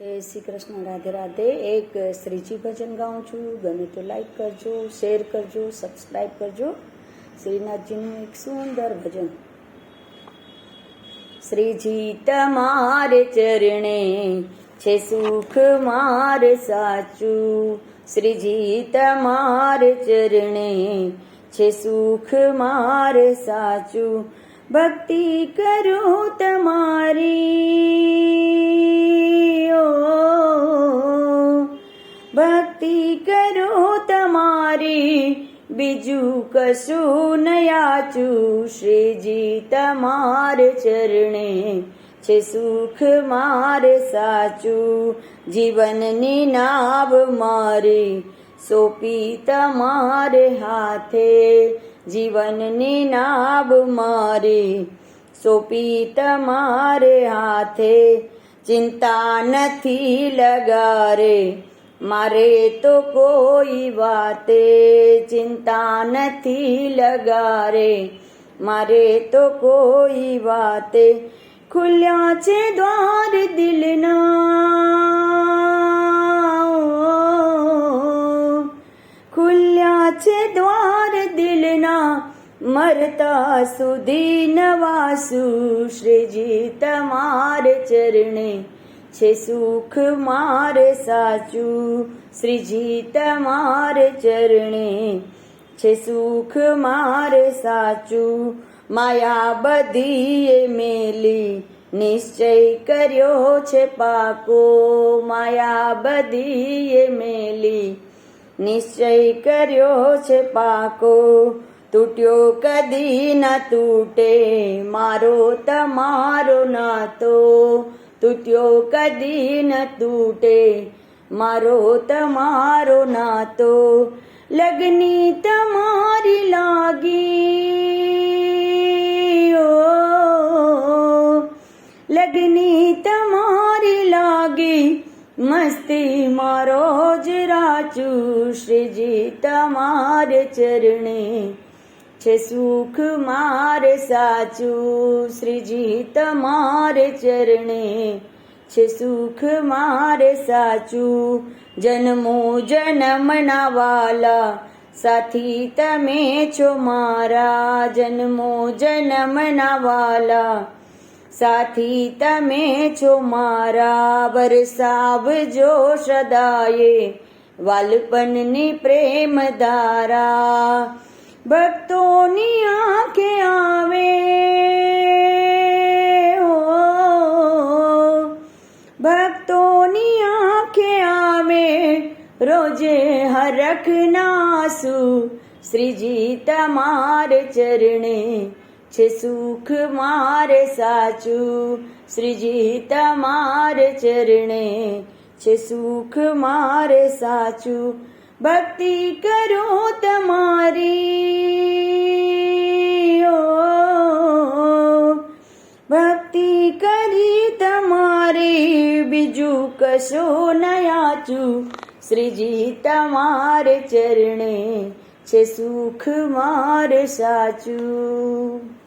જય શ્રી કૃષ્ણ, રાધે રાધે. એક શ્રીજી ભજન ગાઉં છું. ગમે તો લાઈક કરજો શેર કરજો સબસ્ક્રાઈબ કરજો. શ્રીનાથજીનું એક સુંદર ભજન. શ્રીજી, તમારે ચરણે છે સુખ મારે સાચું. શ્રીજી, તમારે ચરણે છે સુખ મારે સાચું. ભક્તિ કરું તમારી તમારી બીજું કશું નયાચું યાચું. શ્રીજી તમારે ચરણે છે સુખ મારે સાચું. જીવનની નાવ મારી સોપી તમારે હાથે. જીવનની નાવ મારી સોપી તમારે હાથે. ચિંતા નથી લગારે. મારે તો કોઈ વાતે ચિંતા નથી લગારે. મારે તો કોઈ વાતે ખુલ્યા છે દ્વાર દિલના. ખુલ્યા છે દ્વાર દિલના. મરતા સુધી નવાસુ શ્રીજી તમારે ચરણે. છે સુખ મારે સાચું શ્રીજી તમારે ચરણે. છે સુખ મારે સાચું, માયા બધીએ મેલી, નિશ્ચય કર્યો છે પાકો. માયા બધીએ મેલી, નિશ્ચય કર્યો છે પાકો. તૂટ્યો કદી ન તૂટે, મારો તમારો નાતો. તૂટ્યો કદી ન તૂટે. મારો તમારો નાતો, લગની તમારી લાગી. ઓ, લગની તમારી લાગી. મસ્તી મારો જ રાચું, શ્રીજી તમારે ચરણે. છે સુખ મારે સાચું શ્રીજી તમારે ચરણે. છે સુખ મારે સાચું, જન્મો જન્મના વાલા. સાથી તમે છો મારા, જન્મો જન્મના વાલા. સાથી તમે છો મારા વરસાવજો સદાયે. વાલપનની પ્રેમ ધારા. ભક્તોની આંખે આવે. ભક્તોની આંખે આવે. રોજે હરખ નાસુ. શ્રીજી તમારે ચરણે છે સુખ મારે સાચું. શ્રીજી તમારે ચરણે છે સુખ મારે સાચું. ભક્તિ કરો તમારી. ઓ, ભક્તિ કરી તમારી. બીજું કશું નયાચું શ્રીજી, તમારે ચરણે છે સુખ મારે સાચું.